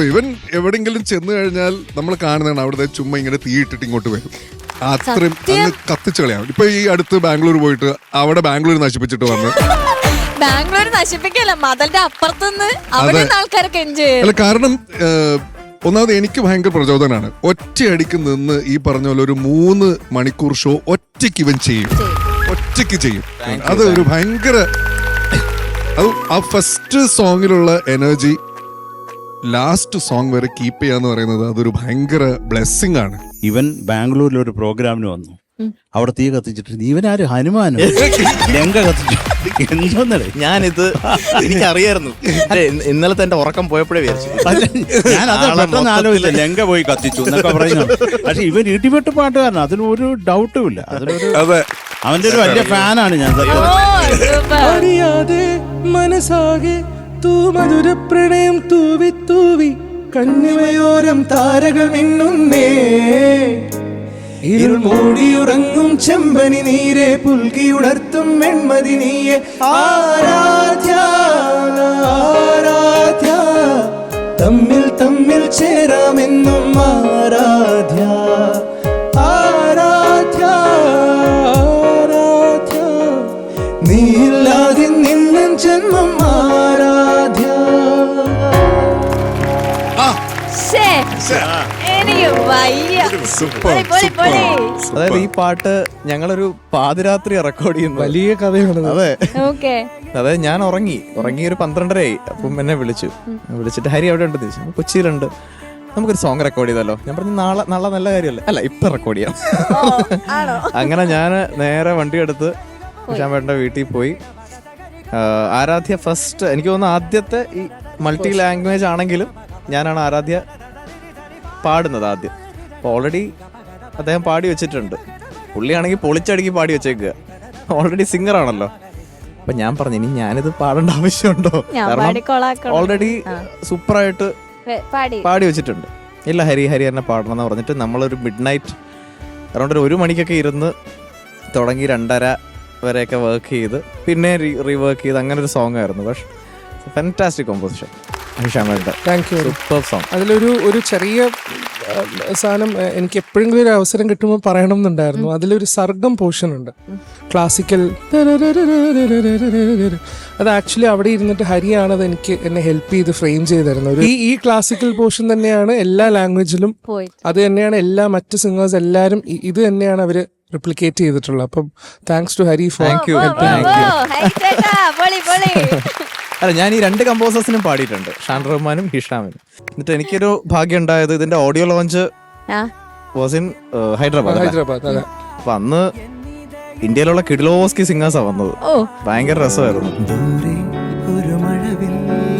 ഇവൻ എവിടെങ്കിലും ചെന്ന് കഴിഞ്ഞാൽ നമ്മൾ കാണുന്നതാണ് അവിടുത്തെ ചുമ്മാ ഇങ്ങനെ തീയിട്ടിട്ട് ഇങ്ങോട്ട് വരും. അത്രയും അങ്ങ് കത്തിച്ചു കളയാം. ഇപ്പൊ ഈ അടുത്ത് ബാംഗ്ലൂർ പോയിട്ട് അവിടെ ബാംഗ്ലൂർ നശിപ്പിച്ചിട്ട് വന്ന്. ബാംഗ്ലൂർ നശിപ്പിക്കല്ല മതലിന്റെ അപ്പുറത്തുനിന്ന് അവിടെ ആൾക്കാരൊക്കെ എൻജോയ് അല്ല കാരണം ഒന്നാമത് എനിക്ക് ഭയങ്കര പ്രചോദനമാണ് ഒറ്റയടിക്ക് നിന്ന് ഈ പറഞ്ഞ പോലെ ഒരു മൂന്ന് മണിക്കൂർ ഷോ ഒറ്റയ്ക്ക് ഇവൻ ചെയ്യും. ഒറ്റയ്ക്ക് ചെയ്യും. അത് ഒരു ഭയങ്കര അത് ആ ഫസ്റ്റ് സോങ്ങിലുള്ള എനർജി ലാസ്റ്റ് സോങ് വരെ കീപ്പ് ചെയ്യാന്ന് പറയുന്നത് അതൊരു ഭയങ്കര ബ്ലെസ്സിങ് ആണ്. ഇവൻ ബാംഗ്ലൂരിൽ ഒരു പ്രോഗ്രാമിന് വന്നു. അവിടെ തീ കത്തിച്ചിട്ട് ഇവനാര്? ഹനുമാനോ? ലങ്ക കത്തിച്ചു. എന്തോന്നടേ? ഞാനിത് എനിക്കറിയായിരുന്നു. ഇന്നലെ തന്റെ ഇന്നലത്തെ എന്റെ ഉറക്കം പോയപ്പോഴേ വിചാരിച്ചു. ഞാൻ അത് ആളെ പെട്ടെന്ന് ആലോചിച്ച ലങ്ക പോയി കത്തിച്ചു എന്നൊക്കെ പറയുന്നു പക്ഷെ ഇവൻ ഇടിവെട്ട് പാട്ടുകാരൻ ഒരു ഡൗട്ടും ഇല്ല. അതിനൊരു അതെ. അവന്റെ ഒരു വലിയ ഫാനാണ് ഞാൻ മനസ്സാകെ തൂ മധുര പ്രണയം തൂവി കണ്ണിമയോരം താരകൾ മിന്നുന്നേ. ഇരുൾ മൂടിയുറങ്ങും ചെമ്പനി നീരെ പുൽകി ഉണർത്തും വെൺമതി നീയെ. ആരാധ്യ ആരാധ്യ തമ്മിൽ തമ്മിൽ ചേരാമെന്നും ആരാധ്യ. എനിക്ക് വയ്യ. സൂപ്പർ പൊളി, പൊളി, പൊളി. അതായത് ഈ പാട്ട് ഞങ്ങളൊരു പാതിരാത്രി റെക്കോർഡ് ചെയ്യുന്നു. വലിയ കഥയാണ് അതെ. ഓക്കെ. അതായത് ഞാൻ ഉറങ്ങി. ഉറങ്ങി ഒരു പന്ത്രണ്ടരയായി. അപ്പം എന്നെ വിളിച്ചു. വിളിച്ചിട്ട് ഹരി അവിടെ ഉണ്ടെന്ന് ചോദിച്ചു. കൊച്ചിയിലുണ്ട്. നമുക്കൊരു സോങ് റെക്കോർഡ് ചെയ്തല്ലോ ഞാൻ പറഞ്ഞു നാളെ നാളെ നല്ല കാര്യമല്ലേ? അല്ല ഇപ്പൊ റെക്കോർഡ് ചെയ്യാം. ആണോ? അങ്ങനെ ഞാൻ നേരെ വണ്ടി എടുത്ത് ഉഷാമ്പേട്ടന്റെ വീട്ടിൽ പോയി. ആരാധ്യ ഫസ്റ്റ് എനിക്ക് തോന്നുന്നു ആദ്യത്തെ ഈ മൾട്ടി ലാംഗ്വേജ് ആണെങ്കിലും ഞാനാണ് ആരാധ്യ പാടുന്നത് ആദ്യം. അപ്പോൾ ഓൾറെഡി അദ്ദേഹം പാടി വെച്ചിട്ടുണ്ട്. പുള്ളിയാണെങ്കിൽ പൊളിച്ചടുക്കി പാടി വെച്ചേക്കുക. ഓൾറെഡി സിംഗർ ആണല്ലോ. അപ്പൊ ഞാൻ പറഞ്ഞു ഇനി ഞാനിത് പാടേണ്ട ആവശ്യമുണ്ടോ? കാരണം പാടിക്കോളാക്കണം? ഓൾറെഡി സൂപ്പറായിട്ട് ആയിട്ട് പാടി. പാടി വെച്ചിട്ടുണ്ട്. ഇല്ല ഹരി ഹരി എന്നെ പാടണം എന്ന് പറഞ്ഞിട്ട് നമ്മളൊരു മിഡ് നൈറ്റ് അറൗണ്ട് ഒരു മണിക്കൊക്കെ ഇരുന്ന് തുടങ്ങി രണ്ടര വരെയൊക്കെ വർക്ക് ചെയ്ത് പിന്നെ റീവർക്ക് ചെയ്ത് അങ്ങനെ ഒരു സോങ് ആയിരുന്നു. പക്ഷെ ഫാന്റാസ്റ്റിക് കോമ്പോസിഷൻ ഹിഷാമേട്ട താങ്ക് യു സൂപ്പർ സോങ് അതിലൊരു ഒരു ചെറിയ സാധനം എനിക്ക് എപ്പോഴെങ്കിലും ഒരു അവസരം കിട്ടുമ്പോൾ പറയണം എന്നുണ്ടായിരുന്നു അതിലൊരു സർഗം പോർഷൻ ഉണ്ട് ക്ലാസിക്കൽ അത് ആക്ച്വലി അവിടെ ഇരുന്നിട്ട് ഹരിയാണ് അത് എനിക്ക് എന്നെ ഹെൽപ്പ് ചെയ്ത് ഫ്രെയിം ചെയ്ത് തരുന്നത് ഈ ഈ ക്ലാസിക്കൽ പോർഷൻ തന്നെയാണ് എല്ലാ ലാംഗ്വേജിലും അത് തന്നെയാണ് എല്ലാ മറ്റ് സിംഗേഴ്സ് എല്ലാവരും ഇത് തന്നെയാണ് അവർ റിപ്ലിക്കേറ്റ് ചെയ്തിട്ടുള്ളത്. അപ്പം thanks to Hari for thank you. അല്ല ഞാൻ ഈ രണ്ട് കമ്പോസേഴ്സിനും പാടിയിട്ടുണ്ട്. ഷാൻ റഹ്മാനും ഹിഷാമിനും. എന്നിട്ട് എനിക്കൊരു ഭാഗ്യം ഉണ്ടായത് ഇതിന്റെ ഓഡിയോ ലോഞ്ച് ആ. വാസ് ഇൻ ഹൈദരാബാദ് ഹൈദരാബാദ് അതെ. അപ്പൊ അന്ന് ഇന്ത്യയിലുള്ള കിഡിലോസ്കി സിംഗേഴ്സാ വന്നത്. ഓ. ഭയങ്കര രസമായിരുന്നു. ദൂരെ ഒരു മഴവിൽ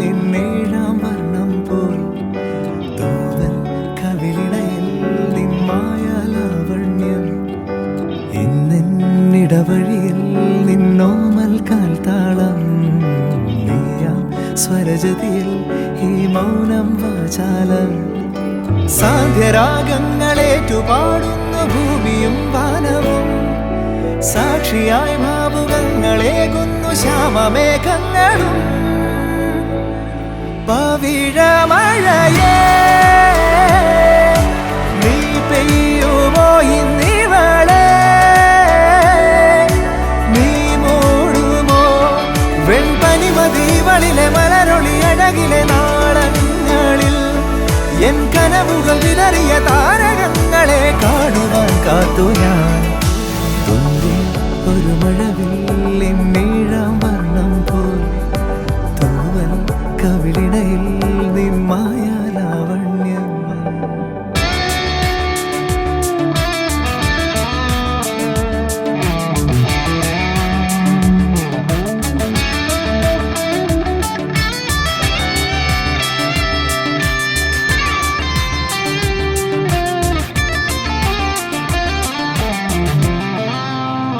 എന്നേഴാം വർണം പോൽ തൂവൽ കവിളിണയിൽ നിന്മായ ലാവണ്യം ഇന്നിടവഴിയിൽ നിന്നോമൽ കാൽത്താളം നീയാം സ്വരജതിയിൽ ഈ മൗനം വാചാലം സാധ്യരാഗങ്ങളേറ്റുപാടുന്ന ഭൂമിയും വാനവും. സാക്ഷിയായി ഭാവുകങ്ങളേകുന്നു ശ്യാമമേഘങ്ങളും. പവിഴമഴയേ നീ പെയ്യുമോ ഇന്നിവളെ? നീ മൂടുമോ മലരൊളി അഴകിലെ നാടകങ്ങളിൽ എൻ കനവുകൾ വിതറിയ താരകങ്ങളെ കാണുവാൻ കാത്തു ഞാൻ. ഒരു മഴവിൽ നീഴാം വർണം പോൽ തൂവൽ കവിളിടയിൽ നിന്നായി